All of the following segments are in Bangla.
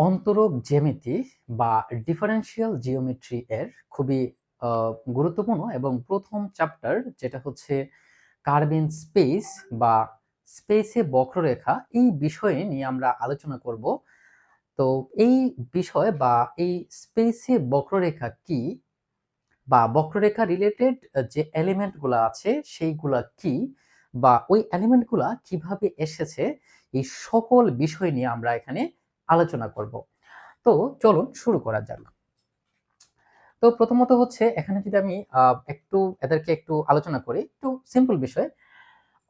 অন্তরক জ্যামিতি বা ডিফারেনশিয়াল জিওমেট্রি এর খুবই গুরুত্বপূর্ণ এবং প্রথম চ্যাপ্টার যেটা হচ্ছে কার্ভিন স্পেস বা স্পেসে বক্ররেখা এই বিষয়ে নিয়ে আমরা আলোচনা করব। তো এই বিষয় বা এই স্পেসে বক্ররেখা কি বা বক্ররেখা রিলেটেড যে এলিমেন্টগুলো আছে সেইগুলা কি বা ওই এলিমেন্টগুলা কীভাবে এসেছে এই সকল বিষয় নিয়ে আমরা এখানে আলোচনা করব। তো চলুন শুরু করা যাক। তো প্রথমত হচ্ছে এখানে যদি আমি একটু এদেরকে একটু আলোচনা করি, একটু সিম্পল বিষয়।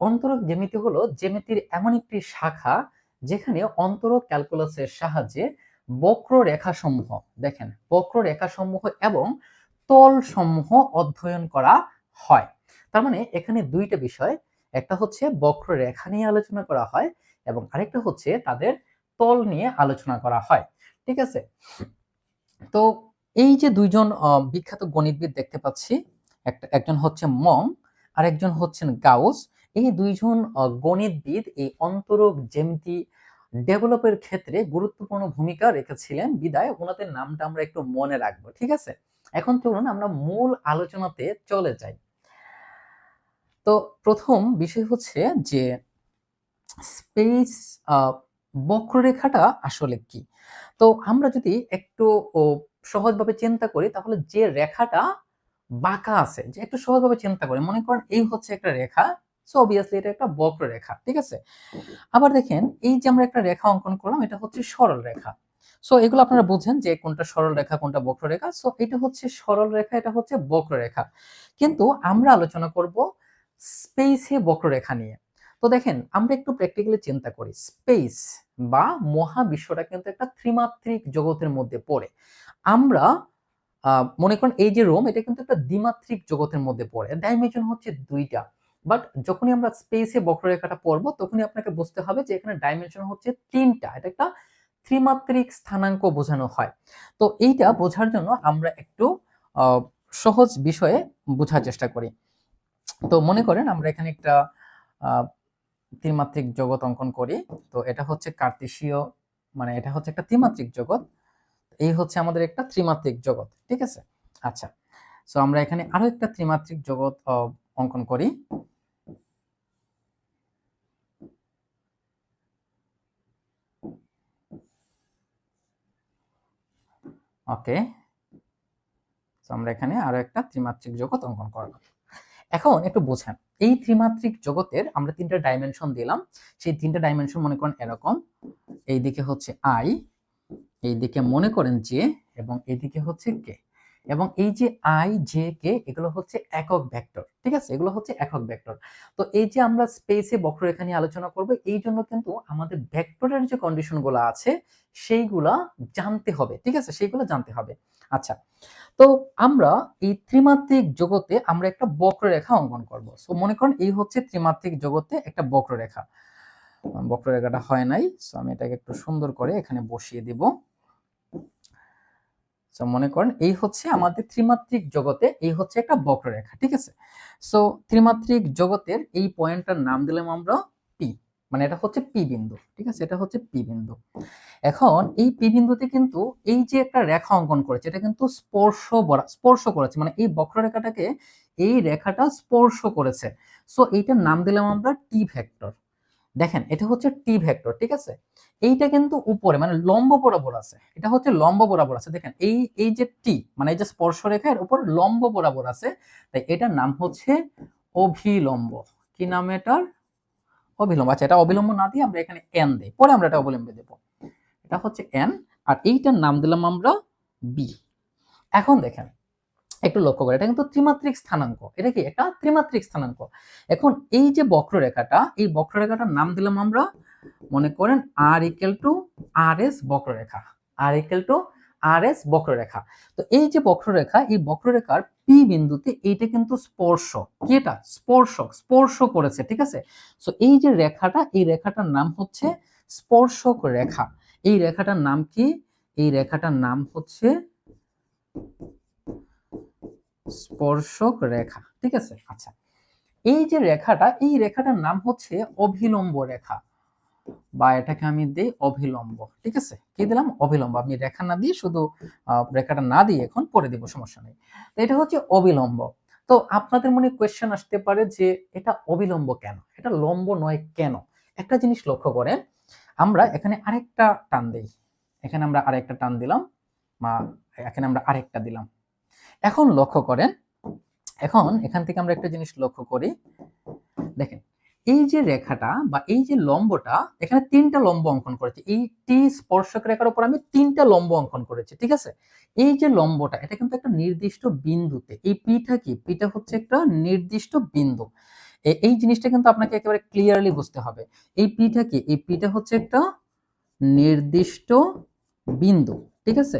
অন্তরক জ্যামিতি হলো জ্যামিতির এমন একটি শাখা যেখানে অন্তরক ক্যালকুলাসের সাহায্যে বক্ররেখা সমূহ দেখেন বক্ররেখা সমূহ এবং তল সমূহ অধ্যয়ন করা হয়। তার মানে এখানে দুইটা বিষয়, একটা হচ্ছে বক্ররেখা নিয়ে আলোচনা করা হয় এবং আরেকটা হচ্ছে তাদের তল নিয়ে আলোচনা করা হয়, ঠিক আছে? তো এই যে দুইজন বিখ্যাত গণিতবিদ দেখতে পাচ্ছি, একটা, একজন হচ্ছে মং আর একজন হচ্ছেন গাউস। এই দুইজন গণিতবিদ এই অন্তরক জ্যামিতি ডেভেলপের ক্ষেত্রে গুরুত্বপূর্ণ ভূমিকা রেখেছিলেন, বিদায়। ওনাদের নামটা আমরা একটু মনে রাখব, ঠিক আছে? এখন চলুন আমরা মূল আলোচনাতে চলে যাই। তো প্রথম বিষয় হচ্ছে যে, স্পেস বক্ররেখাটা আসলে কি? তো আমরা যদি একটু সহজভাবে চিন্তা করি, তাহলে যে রেখাটা বাঁকা আছে, যে একটু সহজভাবে চিন্তা করি, মনে করেন এই হচ্ছে একটা রেখা সো অবভিয়াসলি এটা একটা বক্ররেখা, ঠিক আছে? আবার দেখেন, এই যে আমরা একটা রেখা অঙ্কন করলাম, এটা হচ্ছে সরল রেখা। সো এগুলো আপনারা বুঝেন যে কোনটা সরল রেখা, কোনটা বক্ররেখা সো এটা হচ্ছে সরল রেখা, এটা হচ্ছে বক্ররেখা। কিন্তু আমরা আলোচনা করব স্পেসে বক্ররেখা নিয়ে। তো দেখেন, আমরা একটু প্র্যাকটিক্যালি চিন্তা করি। স্পেস বা মহাবিশ্বটা কিন্তু একটা ত্রিমাত্রিক জগতের মধ্যে পড়ে। আমরা মনে করেন এই যে রোম, এটা কিন্তু একটা দ্বিমাত্রিক জগতের মধ্যে পড়ে। ডাইমেনশন হচ্ছে দুইটা। বাট যখনই আমরা স্পেসে বক্ররেখাটা পড়ব, তখনই আপনাকে বুঝতে হবে যে এখানে ডাইমেনশন হচ্ছে তিনটা। এটা একটা ত্রিমাত্রিক স্থানাঙ্ক বোঝানো হয়। তো এইটা বোঝার জন্য আমরা একটু সহজ বিষয়ে বোঝার চেষ্টা করি। তো মনে করেন আমরা এখানে একটা ত্রিমাত্রিক জগৎ অঙ্কন করি। তো এটা হচ্ছে কার্তেশীয় মানে এটা হচ্ছে একটা ত্রিমাত্রিক জগৎ। এই হচ্ছে আমাদের একটা ত্রিমাত্রিক জগৎ, ঠিক আছে? আচ্ছা সো আমরা এখানে আরও একটা ত্রিমাত্রিক জগৎ অঙ্কন করি। ওকে আমরা এখানে আরও একটা ত্রিমাত্রিক জগৎ অঙ্কন করলাম। এখন একটু বোঝেন এই ত্রিমাত্রিক জগতের আমরা তিনটা ডাইমেনশন দিলাম। সেই তিনটা ডাইমেনশন মনে করেন এরকম। এইদিকে হচ্ছে আই এইদিকে মনে করেন যে এবং এদিকে হচ্ছে কে এবং এই যে আই জে কে এগুলো হচ্ছে একক ভেক্টর ঠিক আছে? এগুলো হচ্ছে একক ভেক্টর তো এই যে আমরা স্পেসে বক্ররেখা নিয়ে আলোচনা করব, এই জন্য কিন্তু আমাদের ভেক্টরের যে কন্ডিশনগুলো আছে, সেইগুলা জানতে হবে, ঠিক আছে? সেইগুলো জানতে হবে। আচ্ছা তো আমরা এই ত্রিমাত্রিক জগতে আমরা একটা বক্ররেখা অঙ্কন করব। সো মনে করেন এই হচ্ছে ত্রিমাত্রিক জগতে একটা বক্ররেখা। বক্ররেখাটা হয় নাই সো আমি এটাকে একটু সুন্দর করে এখানে বসিয়ে দিব। সো মনে করেন এই হচ্ছে আমাদের ত্রিমাত্রিক জগতে এই হচ্ছে একটা বক্ররেখা, ঠিক আছে? সো ত্রিমাত্রিক জগতের এই পয়েন্টটার নাম দিলাম আমরা পি মানে এটা হচ্ছে পি বিন্দু, ঠিক আছে? এটা হচ্ছে পি বিন্দু। এখন এই পি বিন্দুতে কিন্তু এই যে একটা রেখা অঙ্কন করেছে, এটা কিন্তু স্পর্শ স্পর্শ করেছে মানে এই বক্ররেখাটাকে এই রেখাটা স্পর্শ করেছে। সো এইটার নাম দিলাম আমরা টি ভেক্টর দেখেন, এটা হচ্ছে টি ভেক্টর ঠিক আছে? এইটা কিন্তু উপরে মানে লম্ব বরাবর আছে। এটা হচ্ছে লম্ব বরাবর আছে। দেখেন, এই এই যে টি মানে এই যে স্পর্শ রেখার উপর লম্ব বরাবর আছে। তাই এটার নাম হচ্ছে অভিলম্ব। কি নাম এটার? অভিলম্ব। আচ্ছা এটা অবিলম্ব না দিয়ে আমরা এখানে এন দিই। পরে আমরা এটা অবলম্ব দেব। এটা হচ্ছে এন আর এইটার নাম দিলাম আমরা বি এখন দেখেন একটু লক্ষ্য করে, এটা কিন্তু ত্রিমাত্রিক স্থানাঙ্ক। এটা কি? একটা ত্রিমাত্রিক স্থানাঙ্ক। এখন এই যে বক্ররেখাটা, এই বক্ররেখাটার নাম দিলাম আমরা, মনে করেন R equal to R S বক্ররেখা। R equal to R S বক্ররেখা। তো এই যে বক্ররেখা, এই বক্ররেখার পি বিন্দুতে এইটা কিন্তু স্পর্শ কি এটা? স্পর্শক। স্পর্শ করেছে, ঠিক আছে? সো এই যে রেখাটা, এই রেখাটার নাম হচ্ছে স্পর্শক রেখা। এই রেখাটার নাম কি? এই রেখাটার নাম হচ্ছে স্পর্শক রেখা, ঠিক আছে? আচ্ছা এই যে রেখাটা, এই রেখাটার নাম হচ্ছে অভিলম্ব রেখা, বা এটাকে আমি দিই অভিলম্ব, ঠিক আছে? কি দিলাম? অভিলম্ব, আমি রেখা না দিয়ে শুধু রেখাটা না দিয়ে এখন পরে দিব, সমস্যা নেই। তো এটা হচ্ছে অবিলম্ব তো আপনাদের মনে কোয়েশ্চেন আসতে পারে যে এটা অবিলম্ব কেন? এটা লম্ব নয় কেন? একটা জিনিস লক্ষ্য করেন, আমরা এখানে আরেকটা টান দিই। এখানে আমরা আরেকটা টান দিলাম, বা এখানে আমরা আরেকটা দিলাম। এখন লক্ষ্য করেন, এখন এখান থেকে আমরা একটা জিনিস লক্ষ্য করি। দেখেন, এই যে রেখাটা বা এই যে লম্বটা, এখানে তিনটা লম্ব অঙ্কন করেছে। এই টি স্পর্শক রেখার উপর আমি তিনটা লম্ব অঙ্কন করেছি, ঠিক আছে? এই যে লম্বটা, এটা কিন্তু একটা নির্দিষ্ট বিন্দুতে। এই পিটা কি? পিটা হচ্ছে একটা নির্দিষ্ট বিন্দু। এই জিনিসটা কিন্তু আপনাকে একেবারে ক্লিয়ারলি বুঝতে হবে। এই পিটা কি? এই পিটা হচ্ছে একটা নির্দিষ্ট বিন্দু, ঠিক আছে?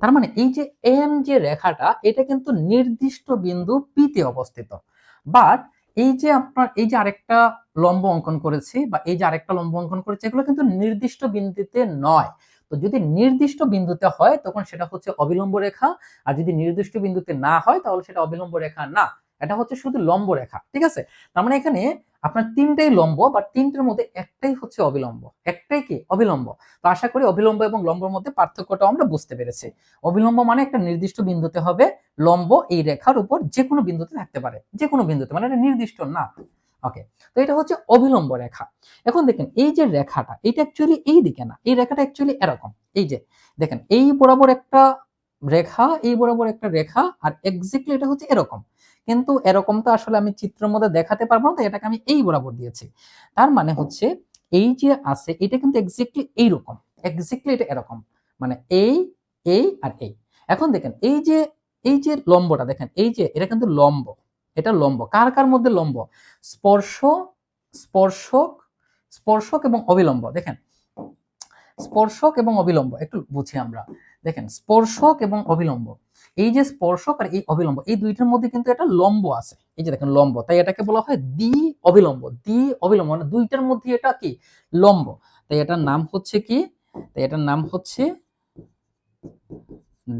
তার মানে এই যে এম যে রেখাটা, এটা কিন্তু নির্দিষ্ট বিন্দু পিতে অবস্থিত। বাট এই যে আপনার, এই যে আরেকটা লম্ব অঙ্কন করেছি বা এই যে আরেকটা লম্ব অঙ্কন করেছি, এগুলো কিন্তু নির্দিষ্ট বিন্দুতে নয়। তো যদি নির্দিষ্ট বিন্দুতে হয়, তখন সেটা হচ্ছে অবিলম্ব রেখা। আর যদি নির্দিষ্ট বিন্দুতে না হয়, তাহলে সেটা অবিলম্ব রেখা না। এটা হচ্ছে শুধু লম্ব রেখা, ঠিক আছে? তার মানে এখানে আপনার তিনটাই লম্ব বা তিনটের মধ্যে একটাই হচ্ছে অবিলম্ব। একটাই কি? অবিলম্ব। তো আশা করি অবিলম্ব এবং লম্বর মধ্যে পার্থক্যটা আমরা বুঝতে পেরেছি। অবিলম্ব মানে একটা নির্দিষ্ট বিন্দুতে হবে, লম্ব এই রেখার উপর যে কোনো বিন্দুতে থাকতে পারে যে কোনো বিন্দুতে মানে এটা নির্দিষ্ট না। ওকে তো এটা হচ্ছে অবিলম্ব রেখা। এখন দেখেন, এই যে রেখাটা, এটা অ্যাকচুয়ালি এই দিকে না, এই রেখাটা অ্যাকচুয়ালি এরকম। এই যে, দেখেন, এই বরাবর একটা রেখা, এই বরাবর একটা রেখা, আর এক্স্যাক্টলি এটা হচ্ছে এরকম। কিন্তু এরকম তো আসলে আমি চিত্রের মধ্যে দেখাতে পারব না এটাকে আমি এই বরাবর দিয়েছি। তার মানে হচ্ছে এই যে আছে, এটা কিন্তু এক্স্যাক্টলি এইরকম এক্স্যাক্টলি এটা এরকম। মানে এই এই আর এই। এখন দেখেন, এই যে এই যে লম্বটা দেখেন, এই যে, এটা কিন্তু লম্ব, এটা লম্ব। কার কার মধ্যে লম্ব? স্পর্শ, স্পর্শক স্পর্শক এবং অবিলম্ব। দেখেন, স্পর্শক এবং অবিলম্ব, একটু বুঝি আমরা। দেখেন, স্পর্শক এবং অবিলম্ব। এই যে স্পর্শক আর এই অবিলম্ব, এই দুইটার মধ্যে কিন্তু একটা লম্ব আছে। এই যে দেখেন লম্ব, তাই এটাকে বলা হয় দ্বি অবিলম্ব। দ্বি অবিলম্ব মানে দুইটার মধ্যে এটা কি? লম্ব। তাই এটার নাম হচ্ছে কি? তাই এটার নাম হচ্ছে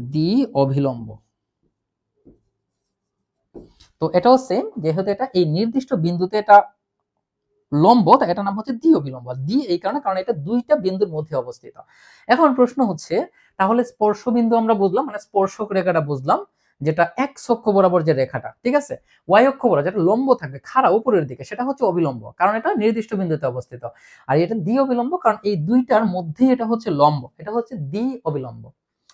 দ্বি অবিলম্ব। তো এটাও সেম যেহেতু এটা এই নির্দিষ্ট বিন্দুতে এটা লম্ব তাই এটার নাম হচ্ছে দ্বি অবিলম্ব দ্বি এই কারণে, কারণ এটা দুইটা বিন্দুর মধ্যে অবস্থিত। এখন প্রশ্ন হচ্ছে, তাহলে স্পর্শ বিন্দু আমরা বুঝলাম মানে স্পর্শক রেখাটা বুঝলাম, যেটা এক অক্ষ বরাবর যে রেখাটা, ঠিক আছে? ওয়াই অক্ষ বরাবর, যেটা লম্ব থাকবে খাড়া উপরের দিকে, সেটা হচ্ছে অবিলম্ব কারণ এটা নির্দিষ্ট বিন্দুতে অবস্থিত। আর এটা দ্বি অবিলম্ব কারণ এই দুইটার মধ্যেই এটা হচ্ছে লম্ব, এটা হচ্ছে দ্বি অবিলম্ব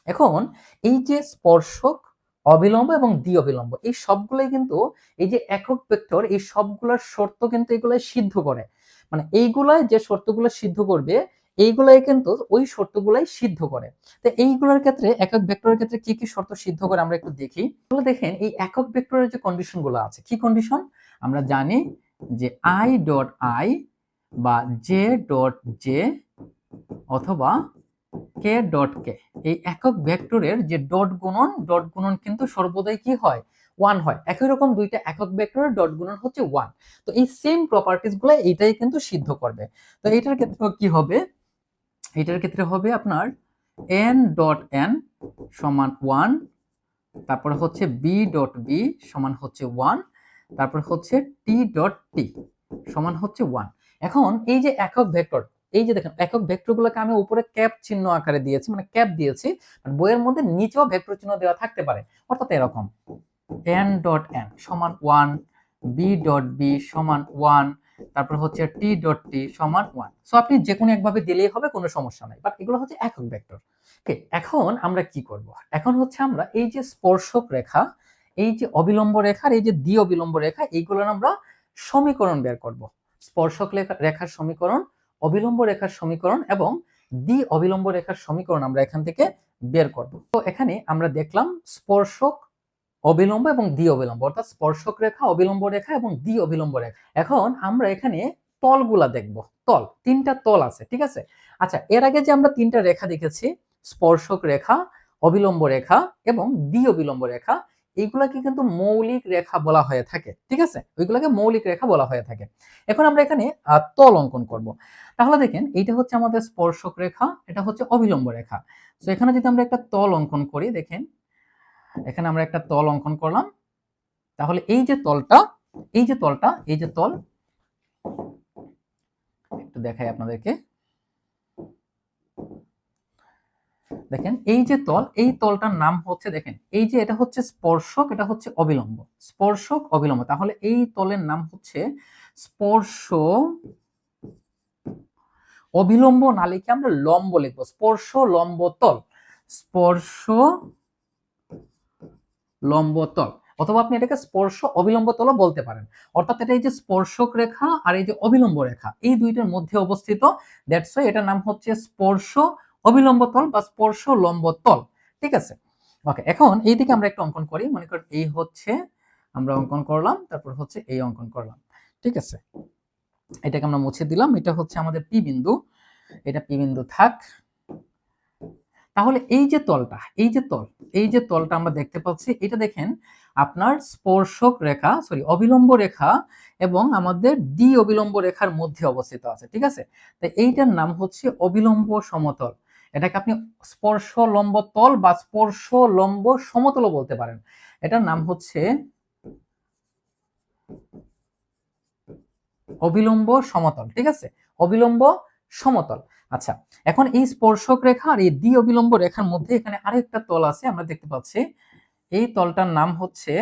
এখন, এই যে স্পর্শক অবিলম্ব এবং দ্বি অবিলম্ব এই সবগুলোই কিন্তু এই যে একক ভেক্টর এই সবগুলোর শর্ত কিন্তু এগুলাই সিদ্ধ করে। মানে এইগুলাই যে শর্তগুলো সিদ্ধ করবে, এইগুলাই কিন্তু ওই শর্তগুলাই সিদ্ধ করে। তো এইগুলোর ক্ষেত্রে, একক ভেক্টরের ক্ষেত্রে কি কি শর্ত সিদ্ধ করে আমরা একটু দেখি। তাহলে দেখেন, এই একক ভেক্টরের যে কন্ডিশনগুলো আছে, কি কন্ডিশন আমরা জানি যে আই ডট আই বা জে ডট জে অথবা কে ডট কে? এই একক ভেক্টরের যে ডট গুণন ডট গুণন কিন্তু সর্বদাই কি হয়? ওয়ান হয়। একই রকম দুইটা একক ভেক্টরের ডট গুণন হচ্ছে ওয়ান তো এই সেম প্রপার্টিসগুলো এইটাই কিন্তু সিদ্ধ করবে। তো এটার ক্ষেত্রে কি হবে? এটার ক্ষেত্রে হবে আপনার এন ডট এন সমান ওয়ান তারপর হচ্ছে বি ডট বি সমান হচ্ছে ওয়ান তারপর হচ্ছে টি ডট টি সমান হচ্ছে ওয়ান এখন এই যে একক ভেক্টর এই যে দেখেন, একক ভেক্টরগুলোকে আমি উপরে ক্যাপ চিহ্ন আকারে দিয়েছি মানে ক্যাপ দিয়েছি আর বইয়ের মধ্যে নিচেও ভেক্টর চিহ্ন দেওয়া থাকতে পারে। অর্থাৎ এরকম এন ডট এন সমান ওয়ান বি ডট বি সমান ওয়ান তারপর হচ্ছে টি ডট টি সমান ওয়ান সো আপনি যে কোনো একভাবে দিলেই হবে, কোনো সমস্যা নাই। বাট এগুলো হচ্ছে একক ভেক্টর। ওকে এখন আমরা কি করব? এখন হচ্ছে আমরা এই যে স্পর্শক রেখা, এই যে অবিলম্ব রেখার এই যে দ্বি অবিলম্ব রেখা, এইগুলোর আমরা সমীকরণ বের করব। স্পর্শক রেখার সমীকরণ অবিলম্ব রেখার সমীকরণ এবং দ্বি অবিলম্ব রেখার সমীকরণ আমরা এখান থেকে বের করব। তো এখানে আমরা দেখলাম স্পর্শক অবিলম্ব এবং দ্বি অবিলম্ব, অর্থাৎ স্পর্শক রেখা, অবিলম্ব রেখা এবং দ্বি অবিলম্ব রেখা। এখন আমরা এখানে তলগুলা দেখব। তল, তিনটা তল আছে, ঠিক আছে? আচ্ছা এর আগে যে আমরা তিনটা রেখা দেখেছি, স্পর্শক রেখা, অবিলম্ব রেখা এবং দ্বি অবিলম্ব রেখা এইগুলাকে কিন্তু মৌলিক রেখা বলা হয়ে থাকে, ঠিক আছে? ওইগুলাকে মৌলিক রেখা বলা হয়ে থাকে। এখন আমরা এখানে তল অঙ্কন করব। তাহলে দেখেন, এইটা হচ্ছে আমাদের স্পর্শক রেখা, এটা হচ্ছে অবিলম্ব রেখা। তো এখানে যদি আমরা একটা তল অঙ্কন করি, দেখেন, এখানে আমরা একটা তল অঙ্কন করলাম। তাহলে এই যে তলটা, এই যে তলটা, এই যে তল, একটু দেখাই আপনাদেরকে। দেখেন, এই যে তল, এই তলটার নাম হচ্ছে, দেখেন, এই যে এটা হচ্ছে স্পর্শক, এটা হচ্ছে অবিলম্ব। স্পর্শক, অবিলম্ব। তাহলে এই তলের নাম হচ্ছে স্পর্শ অবিলম্ব না লিখে আমরা লম্ব লিখব। স্পর্শ লম্ব তল। স্পর্শ লম্ব তল। অথবা আপনি এটাকে স্পর্শ অবিলম্ব তলও বলতে পারেন। অর্থাৎ এটা এই যে স্পর্শক রেখা আর এই যে অবিলম্ব রেখা, এই দুইটার মধ্যে অবস্থিত। দ্যাটস ওয়াই এটার নাম হচ্ছে স্পর্শ অবিলম্ব তল বা স্পর্শ লম্ব তল, ঠিক আছে? ওকে এখন এই দিকে আমরা একটু অঙ্কন করি। মনে করেন এই হচ্ছে, আমরা অঙ্কন করলাম, তারপর হচ্ছে এই অঙ্কন করলাম, ঠিক আছে? এটাকে আমরা মুছে দিলাম। এটা হচ্ছে আমাদের পি বিন্দু। এটা পি বিন্দু থাক। তাহলে এই যে তলটা, এই যে তল, এই যে তলটা আমরা দেখতে পাচ্ছি, এটা দেখেন আপনার স্পর্শক রেখা সরি অবিলম্ব রেখা এবং আমাদের ডি অবিলম্ব রেখার মধ্যে অবস্থিত আছে, ঠিক আছে? তো এইটার নাম হচ্ছে অবিলম্ব সমতল। এটাকে আপনি স্পর্শ লম্ব তল বা স্পর্শ লম্ব সমতলও বলতে পারেন। এটার নাম হচ্ছে অবিলম্ব সমতল, ঠিক আছে? অবিলম্ব সমতল। আচ্ছা এখন এই স্পর্শক রেখা আর এই দ্বি অবিলম্ব রেখার মধ্যে এখানে আরেকটা তল আছে, আমরা দেখতে পাচ্ছি। এই তলটার নাম হচ্ছে,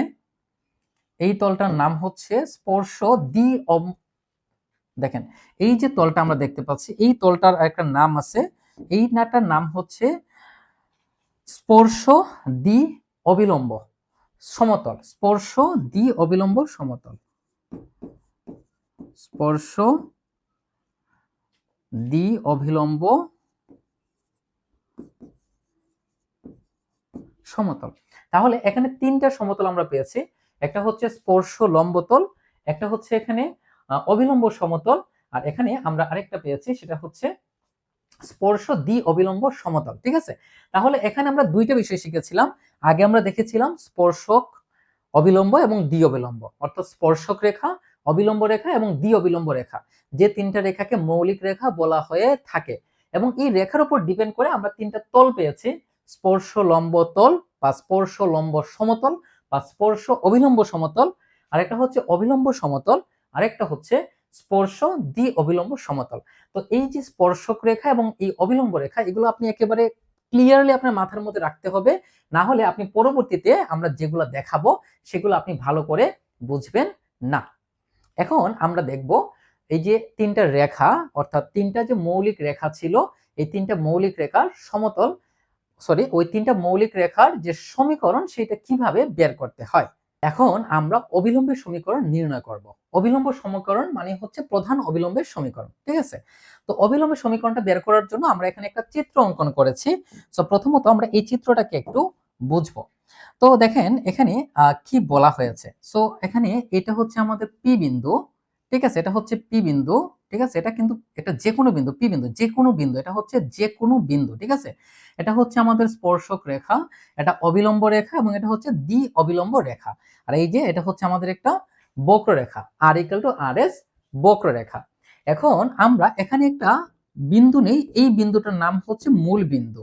এই তলটার নাম হচ্ছে স্পর্শ দ্বি দেখেন, এই যে তলটা আমরা দেখতে পাচ্ছি, এই তলটার একটা নাম আছে এই নাটার নাম হচ্ছে স্পর্শ দ্বি অবিলম্ব সমতল। স্পর্শ দ্বি অবিলম্ব সমতল। স্পর্শ দ্বি অভিলম্ব সমতল। তাহলে এখানে তিনটা সমতল আমরা পেয়েছি। একটা হচ্ছে স্পর্শ লম্বতল, একটা হচ্ছে এখানে অবিলম্ব সমতল, আর এখানে আমরা আরেকটা পেয়েছি, সেটা হচ্ছে স্পর্শ দ্বি অবিলম্ব সমতল, ঠিক আছে? তাহলে এখানে আমরা দুইটা বিষয় শিখেছিলাম। আগে আমরা দেখেছিলাম স্পর্শক অবিলম্ব এবং দ্বি অবিলম্ব, অর্থাৎ স্পর্শক রেখা, অবিলম্ব রেখা এবং দ্বি অবিলম্ব রেখা। যে তিনটা রেখাকে মৌলিক রেখা বলা হয়ে থাকে। এবং এই রেখার উপর ডিপেন্ড করে আমরা তিনটা তল পেয়েছি। স্পর্শ লম্ব তল বা স্পর্শ লম্ব সমতল বা স্পর্শ অবিলম্ব সমতল। আরেকটা হচ্ছে অবিলম্ব সমতল, আরেকটা হচ্ছে স্পর্শ, দ্বি অবিলম্ব সমতল। তো এই যে স্পর্শক রেখা এবং এই অবিলম্ব রেখা, এগুলো আপনি একেবারে ক্লিয়ারলি আপনার মাথার মধ্যে রাখতে হবে। না হলে আপনি পরবর্তীতে আমরা যেগুলো দেখাবো, সেগুলো আপনি ভালো করে বুঝবেন না। এখন আমরা দেখব এই যে তিনটা রেখা, অর্থাৎ তিনটা যে মৌলিক রেখা ছিল, এই তিনটা মৌলিক রেখার সমতল সরি ওই তিনটা মৌলিক রেখার যে সমীকরণ, সেটা কীভাবে বের করতে হয়? এখন আমরা অবিলম্বের সমীকরণ নির্ণয় করব। অবিলম্ব সমীকরণ মানে হচ্ছে প্রধান অবিলম্বের সমীকরণ, ঠিক আছে? তো অবিলম্বের সমীকরণটা বের করার জন্য আমরা এখানে একটা চিত্র অঙ্কন করেছি। তো প্রথমত আমরা এই চিত্রটাকে একটু বুঝব। তো দেখেন এখানে কি বলা হয়েছে? সো এখানে এটা হচ্ছে আমাদের পি বিন্দু, ঠিক আছে? এটা হচ্ছে পি বিন্দু ঠিক আছে? এটা কিন্তু, এটা যে কোনো বিন্দু, পি বিন্দু যে কোনো বিন্দু, এটা হচ্ছে যে কোনো বিন্দু, ঠিক আছে? এটা হচ্ছে আমাদের স্পর্শক রেখা, এটা অবিলম্ব রেখা এবং এটা হচ্ছে দ্বি অবিলম্ব রেখা। আর এই যে, এটা হচ্ছে আমাদের একটা বক্ররেখা R equal to R S বক্ররেখা এখন আমরা এখানে একটা বিন্দু নেই, এই বিন্দুটার নাম হচ্ছে মূল বিন্দু।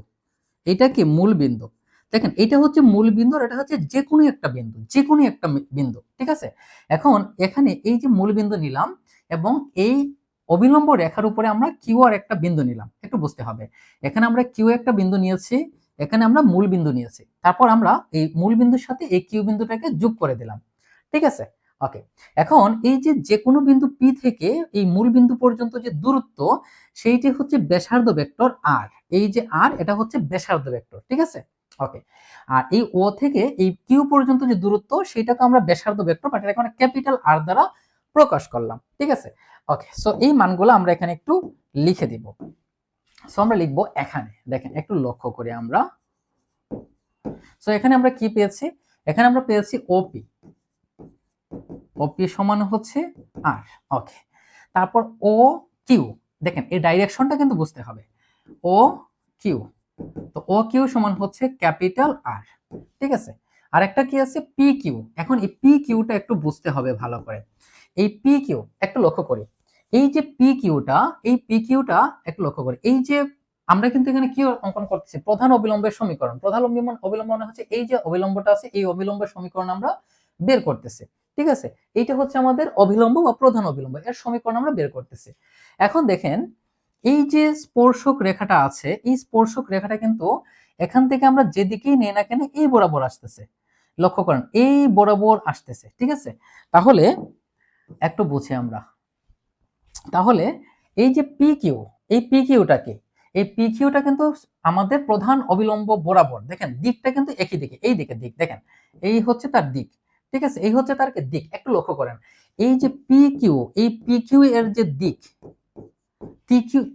এটা কি মূল বিন্দু? দেখেন, এটা হচ্ছে মূল বিন্দু আর এটা হচ্ছে যে কোনো একটা বিন্দু যে কোনো একটা বিন্দু, ঠিক আছে? এখন এখানে এই যে মূল বিন্দু নিলাম এবং এই অবিলম্ব রেখার উপরে আমরা কিউ আর একটা বিন্দু নিলাম। একটু বুঝতে হবে। এখানে আমরা কিউ একটা বিন্দু নিয়েছি, এখানে আমরা মূল বিন্দু নিয়েছি। তারপর আমরা এই মূল বিন্দুর সাথে এই কিউ বিন্দুটাকে যোগ করে দিলাম। ঠিক আছে? ওকে এখন এই যে যে কোনো বিন্দু পি থেকে এই মূল বিন্দু পর্যন্ত যে দূরত্ব, সেইটি হচ্ছে ব্যাসার্ধ ভেক্টর আর এই যে আর এটা হচ্ছে ব্যাসার্ধ ভেক্টর। ঠিক আছে? ওকে আর এই ও থেকে এই কিউ পর্যন্ত যে দূরত্ব সেটাকে আমরা ব্যাসার্ধ ভেক্টর বাট এটাকে আমরা ক্যাপিটাল আর দ্বারা প্রকাশ করলাম, ঠিক আছে? ওকে সো এই মানগুলো আমরা এখানে একটু লিখে দিব। সো আমরা লিখব এখানে, দেখেন, একটু লক্ষ্য করি আমরা। সো এখানে আমরা কি পেয়েছি? এখানে আমরা পেয়েছি ওপি ওপি সমান হচ্ছে আর ওকে তারপর ও কিউ দেখেন, এই ডাইরেকশনটা কিন্তু বুঝতে হবে। ও কিউ তো ও কিউ সমান হচ্ছে ক্যাপিটাল আর ঠিক আছে? আর একটা কি আছে? পি কিউ এখন এই পি কিউটা একটু বুঝতে হবে ভালো করে। এই পি কিউ একটু লক্ষ্য করি। এই যে পি কিউটা এই পি কিউটা একটু লক্ষ্য করি। এই যে আমরা কিন্তু এখানে কি অঙ্কন করতেছি? প্রধান অবিলম্বের সমীকরণ। প্রধান অবিলম্ব অবিলম্ব মানে হচ্ছে এই যে অবিলম্বটা আছে, এই অবিলম্বের সমীকরণ আমরা বের করতেছি। ঠিক আছে? এইটা হচ্ছে আমাদের অবিলম্ব বা প্রধান অবিলম্ব। এর সমীকরণ আমরা বের করতেছি। এখন দেখেন, এই যে স্পর্শক রেখাটা আছে, এই স্পর্শক রেখাটা কিন্তু এখান থেকে আমরা যেদিকেই নেই না কেন এই বরাবর আসতেছে। লক্ষ্য করেন, এই বরাবর আসতেছে। ঠিক আছে? তাহলে একটু বুঝি আমরা। তাহলে এই যে পি কিউ এই পি কিউটা কি? এই পি কিউটা কিন্তু আমাদের প্রধান অবিলম্ব বরাবর, দেখেন দিকটা কিন্তু একই দিকে, এই দিকে দিক, দেখেন, এই হচ্ছে তার দিক, ঠিক আছে? এই হচ্ছে তার দিক, একটু লক্ষ্য করেন। এই যে পি কিউ এই পি কিউ এর যে দিক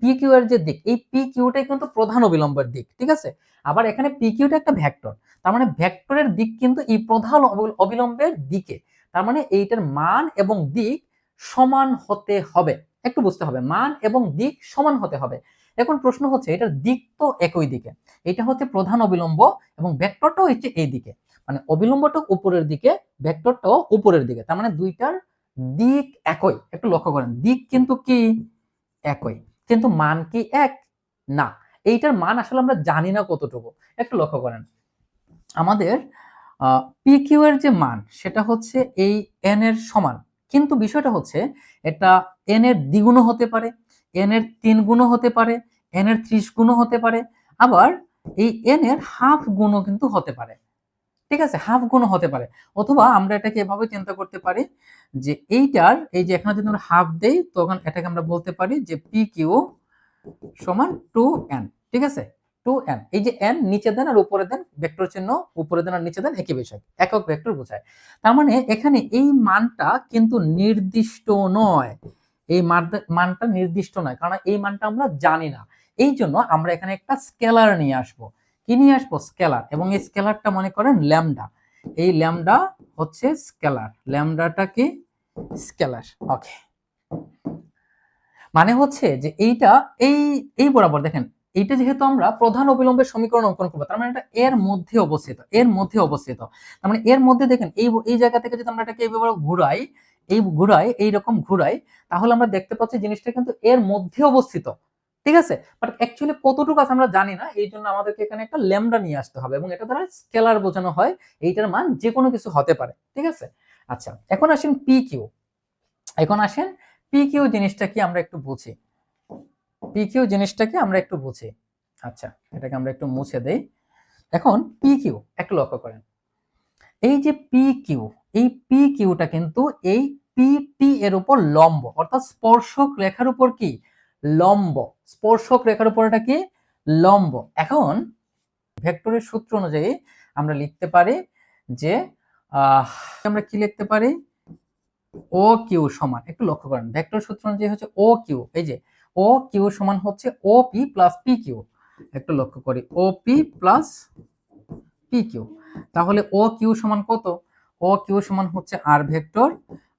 পি কিউ এর যে দিক, এই পি কিউটাই কিন্তু প্রধান অবিলম্বের দিক, ঠিক আছে? আবার এখানে পি কিউটা একটা ভেক্টর, তার মানে ভেক্টরের দিক কিন্তু এই প্রধান অবিলম্বের দিকে তার মানে এইটার মান এবং দিক সমান হতে হবে। একটু বুঝতে হবে, মান এবং দিক সমান হতে হবে। এখন প্রশ্ন হচ্ছে, এটার দিক তো একই দিকে। এটা হচ্ছে প্রধান অবিলম্ব এবং ভেক্টরটাও হচ্ছে এই দিকে। মানে অবিলম্বটা উপরের দিকে, ভেক্টরটাও উপরের দিকে। তার মানে দুইটার দিক একই। একটু লক্ষ্য করেন, দিক কিন্তু কি? একই। কিন্তু মান কি এক? না। এইটার মান আসলে আমরা জানি না কতটুকু। একটু লক্ষ্য করেন। আমাদের পি কিউ এর যে মান, সেটা হচ্ছে এই এন এর সমান। কিন্তু বিষয়টা হচ্ছে, এটা এন এর দ্বিগুণ হতে পারে এন এর তিন গুণও হতে পারে এন এর ত্রিশ গুণও হতে পারে, আবার এই এন এর হাফ গুণও কিন্তু হতে পারে। ঠিক আছে? হাফ গুণও হতে পারে। অথবা আমরা এটাকে এভাবে চিন্তা করতে পারি যে এইটার, এই যে এখানে যদি আমরা হাফ দেই, তখন এটাকে আমরা বলতে পারি যে পি সমান টু এন ঠিক আছে? Two N. এই যে এন নিচে দেন আর উপরে দেন, ভেক্টর চিহ্ন উপরে দেন আর নিচে দেন একই বিষয়, একক ভেক্টর বোঝায়। তার মানে এখানে এই মানটা কিন্তু নির্দিষ্ট নয়। এই মানটা- নির্দিষ্ট নয়, কারণ এই মানটা আমরা জানি না। এই জন্য আমরা এখানে একটা স্কেলার নিয়ে আসব। কি নিয়ে আসব? স্কেলার। এবং এই স্কেলারটা মনে করেন ল্যামডা। এই ল্যামডা হচ্ছে স্কেলার। ল্যামডাটা কি? স্কেলার। ওকে। মানে হচ্ছে যে এইটা, এই এই বরাবর দেখেন এইটা যেহেতু আমরা প্রধান অবিলম্বের সমীকরণ অঙ্কন করব, তার মানে এটা এর মধ্যে অবস্থিত, এর মধ্যে অবস্থিত। তার মানে এর মধ্যে দেখেন, এই এই জায়গা থেকে যদি আমরা এটাকে এইভাবে ঘুরাই, এই ঘুরাই, এইরকম ঘুরাই, তাহলে আমরা দেখতে পাচ্ছি জিনিসটা কিন্তু এর মধ্যে অবস্থিত। ঠিক আছে? বাট অ্যাকচুয়ালি কতটুকু আছে আমরা জানি না, এই জন্য আমাদেরকে এখানে একটা ল্যামডা নিয়ে আসতে হবে এবং এটা দ্বারা স্কেলার বোঝানো হয়, এইটার মান যে কোনো কিছু হতে পারে। ঠিক আছে? আচ্ছা এখন আসেন পি কিউ এখন আসেন পি কিউ জিনিসটা কি আমরা একটু বুঝি। পি কিউ জিনিসটা আমরা একটু বুঝি। আচ্ছা এটাকে আমরা একটু মুছে দেই। এখন পি কিউ একটু লক্ষ্য করেন। এই যে পি কিউ এই পি কিউটা কিন্তু এই পি টি এর উপর লম্ব, অর্থাৎ স্পর্শক রেখার উপর কি? লম্ব। স্পর্শক রেখার উপর এটা কি? লম্ব। এখন ভেক্টরের সূত্র অনুযায়ী আমরা লিখতে পারি যে আমরা কি লিখতে পারি? ও কিউ সমান, একটু লক্ষ্য করেন। ভেক্টর সূত্র অনুযায়ী হচ্ছে ও কিউ এই যে ও কিউ সমান হচ্ছে O P plus P Q একটু লক্ষ্য করি। O P plus P Q তাহলে ও কিউ সমান কত? ও কিউ সমান হচ্ছে আর ভেক্টর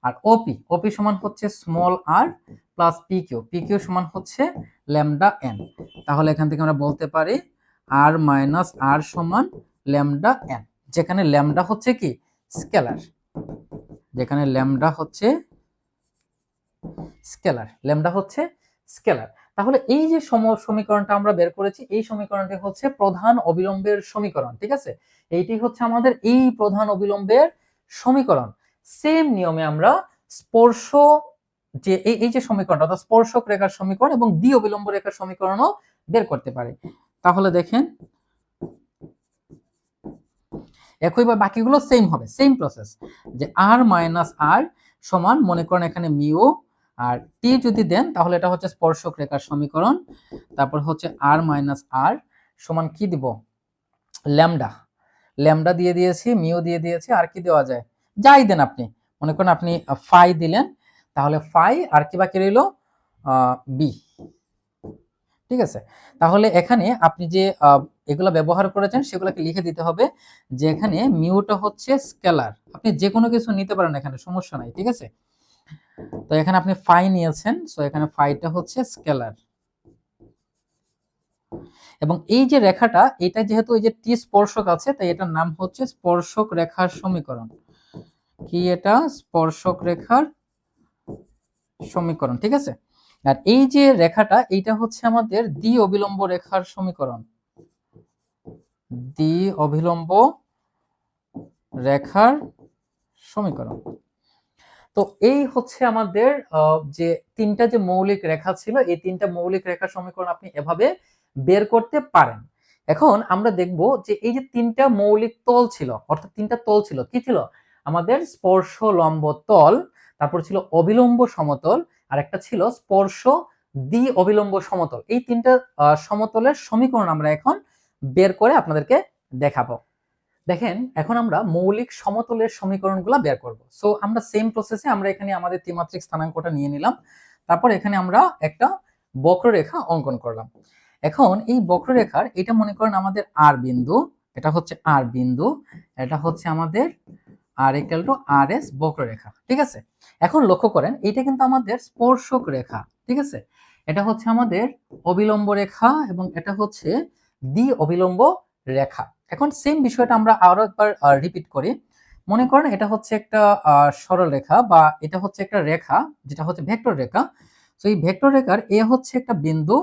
আর ওপি ওপি সমান হচ্ছে small R plus P Q P Q সমান হচ্ছে ল্যামডা এন তাহলে এখান থেকে আমরা বলতে পারি আর মাইনাস আর সমান ল্যামডা এন যেখানে ল্যামডা হচ্ছে কি? স্কেলার যেখানে ল্যামডা হচ্ছে স্কেলার ল্যামডা হচ্ছে স্কেলার। তাহলে এই যে সম- সমীকরণটা আমরা বের করেছি, এই সমীকরণটি হচ্ছে প্রধান অবিলম্বের সমীকরণ, ঠিক আছে? এইটি হচ্ছে আমাদের এই প্রধান অবিলম্বের সমীকরণ। সেম নিয়মে আমরা স্পর্শ যে এই যে সমীকরণটা অর্থাৎ স্পর্শক রেখার সমীকরণ এবং দ্বি অবিলম্ব রেখার সমীকরণও বের করতে পারি। তাহলে দেখেন একই বা বাকিগুলো সেম হবে সেম প্রসেস যে আর মাইনাস আর সমান, মনে করেন এখানে মিউ আর টি যদি দেন, তাহলে এটা হচ্ছে স্পর্শক রেখার সমীকরণ। তারপর হচ্ছে আর মাইনাস আর সমান কি দিব? ল্যামডা। ল্যামডা দিয়ে দিয়েছি মিও দিয়ে দিয়েছি, আর কি দেওয়া যায়? যাই দেন আপনি। মনে করেন আপনি ফাই দিলেন, তাহলে ফাই আর কি বাকি রইল? বি ঠিক আছে? তাহলে এখানে আপনি যে এগুলো ব্যবহার করেছেন, সেগুলোকে লিখে দিতে হবে যে এখানে মিউটা হচ্ছে স্কেলার। আপনি যে কোনো কিছু নিতে পারেন এখানে, সমস্যা নাই, ঠিক আছে? তো এখানে আপনি ফাই নিয়েছেন সো এখানে ফাইটা হচ্ছে স্কেলার এবং এই যে রেখাটা, এটা যেহেতু এই যে টি স্পর্শক আছে, তাই এটার নাম হচ্ছে স্পর্শক রেখার সমীকরণ। কি এটা? স্পর্শক রেখার সমীকরণ, ঠিক আছে? আর এই যে রেখাটা, এইটা হচ্ছে আমাদের দ্বি অবিলম্ব রেখার সমীকরণ। দ্বি অবিলম্ব রেখার সমীকরণ। তো এই হচ্ছে আমাদের যে তিনটা যে মৌলিক রেখা ছিল, এই তিনটা মৌলিক রেখা সমীকরণ আপনি এভাবে বের করতে পারেন। এখন আমরা দেখব যে এই যে তিনটা মৌলিক তল ছিল, অর্থাৎ তিনটা তল ছিল, কি ছিল? আমাদের স্পর্শ লম্ব তল, তারপর ছিল অবিলম্ব সমতল, আর একটা ছিল স্পর্শ দ্বি অবিলম্ব সমতল। এই তিনটা সমতলের সমীকরণ আমরা এখন বের করে আপনাদেরকে দেখাবো। দেখেন, এখন আমরা মৌলিক সমতলের সমীকরণগুলো বের করব। সো আমরা সেম প্রসেসে আমরা এখানে আমাদের ত্রিমাত্রিক স্থানাঙ্কটা নিয়ে নিলাম। তারপর এখানে আমরা একটা বক্ররেখা অঙ্কন করলাম। এখন এই বক্ররেখার, এটা মনে করেন আমাদের আর বিন্দু, এটা হচ্ছে আর বিন্দু, এটা হচ্ছে আমাদের R equal to R S বক্ররেখা, ঠিক আছে? এখন লক্ষ্য করেন এটা কিন্তু আমাদের স্পর্শক রেখা, ঠিক আছে? এটা হচ্ছে আমাদের অবিলম্ব রেখা এবং এটা হচ্ছে দ্বি অবিলম্ব রেখা। এখন সেম বিষয়টা আমরা আরও একবার রিপিট করি। মনে করেন এটা হচ্ছে একটা সরল রেখা বা এটা হচ্ছে একটা রেখা, যেটা হচ্ছে ভেক্টর রেখা। তো এই ভেক্টর রেখার এ হচ্ছে একটা বিন্দু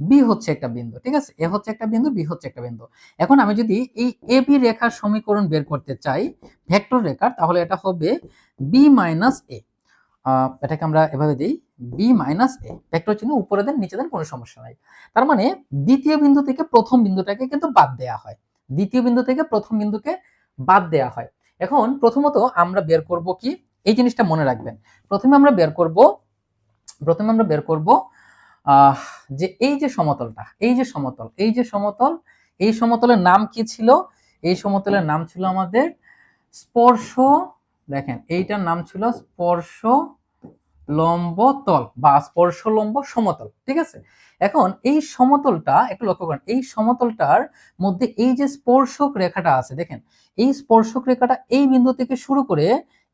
বি হচ্ছে একটা বিন্দু, ঠিক আছে? এ হচ্ছে একটা বিন্দু বি হচ্ছে একটা বিন্দু। এখন আমি যদি এই এ বি রেখার সমীকরণ বের করতে চাই, ভেক্টর রেখার, তাহলে এটা হবে বি মাইনাস এ এটাকে আমরা এভাবে দিই বি মাইনাস এ ভেক্টর চিহ্ন উপরে দেন, নিচে দেন, কোনো সমস্যা নাই। তার মানে দ্বিতীয় বিন্দু থেকে প্রথম বিন্দুটাকে কিন্তু বাদ দেয়া হয়। দ্বিতীয় বিন্দু থেকে প্রথম বিন্দুকে বাদ দেয়া হয়। এখন প্রথমত আমরা বের করব কি? এই জিনিসটা মনে রাখবেন। প্রথমে আমরা বের করব, প্রথমে আমরা বের করব যে এই যে সমতলটা, এই যে সমতল, এই যে সমতল, এই সমতলের নাম কি ছিল? এই সমতলের নাম ছিল আমাদের স্পর্শ, দেখেন, এইটার নাম ছিল স্পর্শ লম্ব তল বা স্পর্শ লম্ব সমতল, ঠিক আছে? এখন এই সমতলটা একটু লক্ষ্য করেন, এই সমতলটার মধ্যে এই যে স্পর্শক রেখাটা আছে, দেখেন, এই স্পর্শক রেখাটা এই বিন্দু থেকে শুরু করে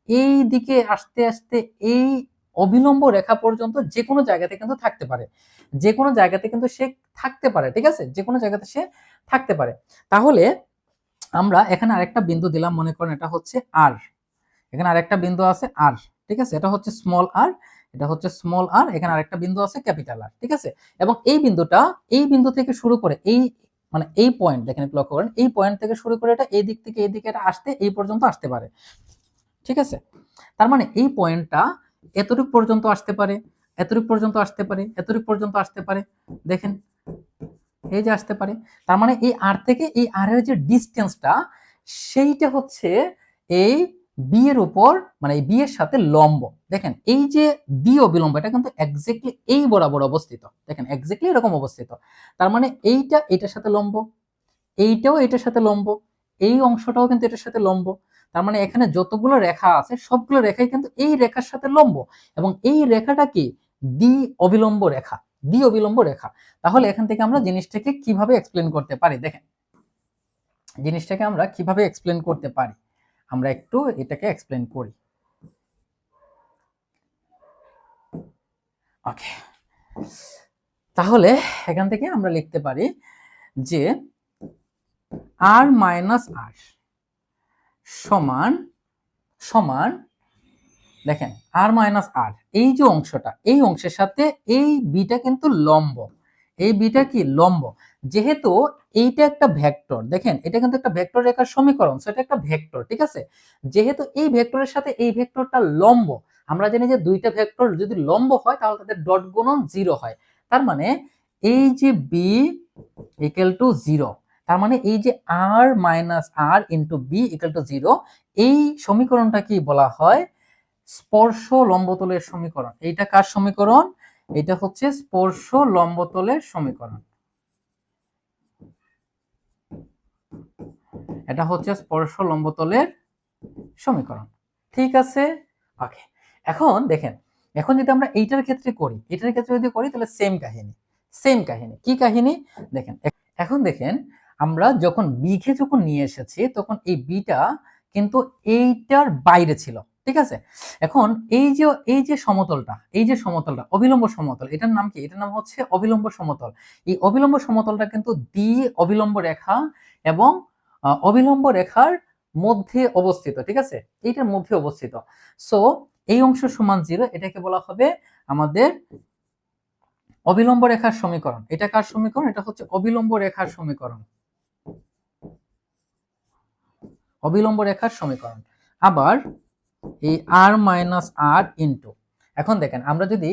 এই দিকে আসতে আসতে এই অবিলম্ব রেখা পর্যন্ত যে কোনো জায়গাতে কিন্তু থাকতে পারে। যে কোনো জায়গাতে কিন্তু সে থাকতে পারে, ঠিক আছে? যে কোনো জায়গাতে সে থাকতে পারে। তাহলে আমরা এখানে আরেকটা বিন্দু দিলাম, মনে করেন এটা হচ্ছে আর এখানে আরেকটা বিন্দু আছে আর ঠিক আছে? এটা হচ্ছে স্মল আর এটা হচ্ছে স্মল আর এখানে আরেকটা বিন্দু আছে ক্যাপিটাল আর ঠিক আছে? এবং এই বিন্দুটা, এই বিন্দু থেকে শুরু করে এই মানে এই পয়েন্ট দেখেন লক্ষ্য করেন, এই পয়েন্ট থেকে শুরু করে এটা এই দিক থেকে এই দিকে এটা আসতে, এই পর্যন্ত আসতে পারে, ঠিক আছে? তার মানে এই পয়েন্টটা এতটুক পর্যন্ত আসতে পারে, এতটুক পর্যন্ত আসতে পারে, এতটুক পর্যন্ত আসতে পারে, দেখেন, এই যে আসতে পারে, তার মানে এই আর থেকে এই আর এর যে ডিস্টেন্সটা সেইটা হচ্ছে এই বি এর উপর মানে এই বি এর সাথে লম্ব। দেখেন, এই যে বি অবিলম্ব, এটা কিন্তু এক্স্যাক্টলি এই বরাবর অবস্থিত। দেখেন এক্স্যাক্টলি এরকম অবস্থিত। তার মানে এইটা এটার সাথে লম্ব, এইটাও এটার সাথে লম্ব, এই অংশটাও কিন্তু এটার সাথে লম্ব। তার মানে এখানে যতগুলো রেখা আছে, সবগুলো রেখাই কিন্তু এই রেখার সাথে লম্ব। এবং এই রেখাটা কি? দ্বি অবিলম্ব রেখা দ্বি অবিলম্ব রেখা। তাহলে এখান থেকে আমরা জিনিসটাকে কীভাবে এক্সপ্লেন করতে পারি? দেখেন, জিনিসটাকে আমরা কীভাবে এক্সপ্লেন করতে পারি? আমরা একটু এটাকে এক্সপ্লেন করি। ওকে তাহলে এখান থেকে আমরা লিখতে পারি যে আর মাইনাস আর সমান সমান, দেখেন আর মাইনাস আর এই যে অংশটা, এই অংশের সাথে এই বিটা কিন্তু লম্ব। এই বিটা কি লম্ব? যেহেতু এইটা একটা ভেক্টর, দেখেন, এটা কিন্তু একটা ভেক্টর রেখার সমীকরণ সেটা একটা ভেক্টর, ঠিক আছে? যেহেতু এই ভেক্টরের সাথে এই ভেক্টরটা লম্ব, আমরা জানি যে দুইটা ভেক্টর যদি লম্ব হয়, তাহলে তাদের ডট গুণন জিরো হয়। তার মানে এই যে বি ইকুয়াল টু জিরো তার মানে এই যে r minus r into b equal to zero এই সমীকরণটা কি বলা হয়? স্পর্শ লম্বতলের সমীকরণ। এইটা কার সমীকরণ? এটা হচ্ছে স্পর্শ লম্বতলের সমীকরণ। এটা হচ্ছে স্পর্শ লম্বতলের সমীকরণ। ঠিক আছে? ওকে এখন দেখেন, এখন যদি আমরা এইটার ক্ষেত্রে করি এটার ক্ষেত্রে যদি করি, তাহলে সেম কাহিনী সেম কাহিনী। কি কাহিনী? দেখেন, এখন দেখেন, আমরা যখন বিঘে যখন নিয়ে এসেছি, তখন এই বিটা কিন্তু এইটার বাইরে ছিল। ঠিক আছে? এখন এই যে এই যে সমতলটা, এই যে সমতলটা, অবিলম্ব সমতল, এটার নাম কি? এটার নাম হচ্ছে অবিলম্ব সমতল। এই অবিলম্ব সমতলটা কিন্তু দ্বি অবিলম্ব রেখা এবং অবিলম্ব রেখার মধ্যে অবস্থিত, ঠিক আছে? এইটার মধ্যে অবস্থিত। সো এই অংশ সমান জিরো এটাকে বলা হবে আমাদের অবিলম্ব রেখার সমীকরণ। এটা কার সমীকরণ? এটা হচ্ছে অবিলম্ব রেখার সমীকরণ। অবিলম্ব রেখার সমীকরণ। আবার এই আর মাইনাস আর ইন্টু এখন দেখেন, আমরা যদি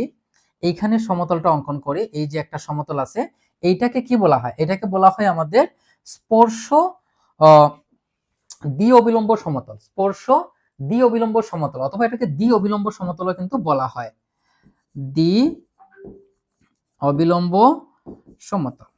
এইখানে সমতলটা অঙ্কন করি, এই যে একটা সমতল আছে, এইটাকে কি বলা হয়? এটাকে বলা হয় আমাদের স্পর্শ দ্বি অবিলম্ব সমতল। স্পর্শ, দ্বি অবিলম্ব সমতল, অথবা এটাকে দ্বি অবিলম্ব সমতলও কিন্তু বলা হয়। দ্বি অবিলম্ব সমতল।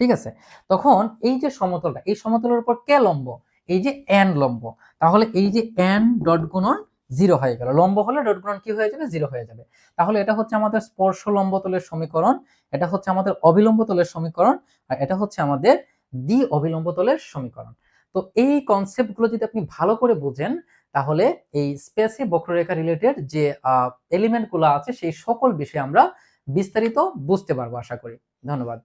ঠিক আছে? তখন এই যে সমতলটা, এই সমতলের উপর কে লম্ব? এই যে এন লম্ব, তাহলে এই যে এন ডট গুণন জিরো হয়ে গেল। লম্ব হলে ডট গুণন কি হয়ে যাবে? জিরো হয়ে যাবে। তাহলে এটা হচ্ছে আমাদের স্পর্শ লম্ব তলের সমীকরণ, এটা হচ্ছে আমাদের অবিলম্ব তলের সমীকরণ, আর এটা হচ্ছে আমাদের দ্বি অবিলম্ব তলের সমীকরণ। তো এই কনসেপ্টগুলো যদি আপনি ভালো করে বুঝেন, তাহলে এই স্পেসে বক্ররেখা রিলেটেড যে এলিমেন্টগুলো আছে, সেই সকল বিষয়ে আমরা বিস্তারিত বুঝতে পারব, আশা করি। ধন্যবাদ।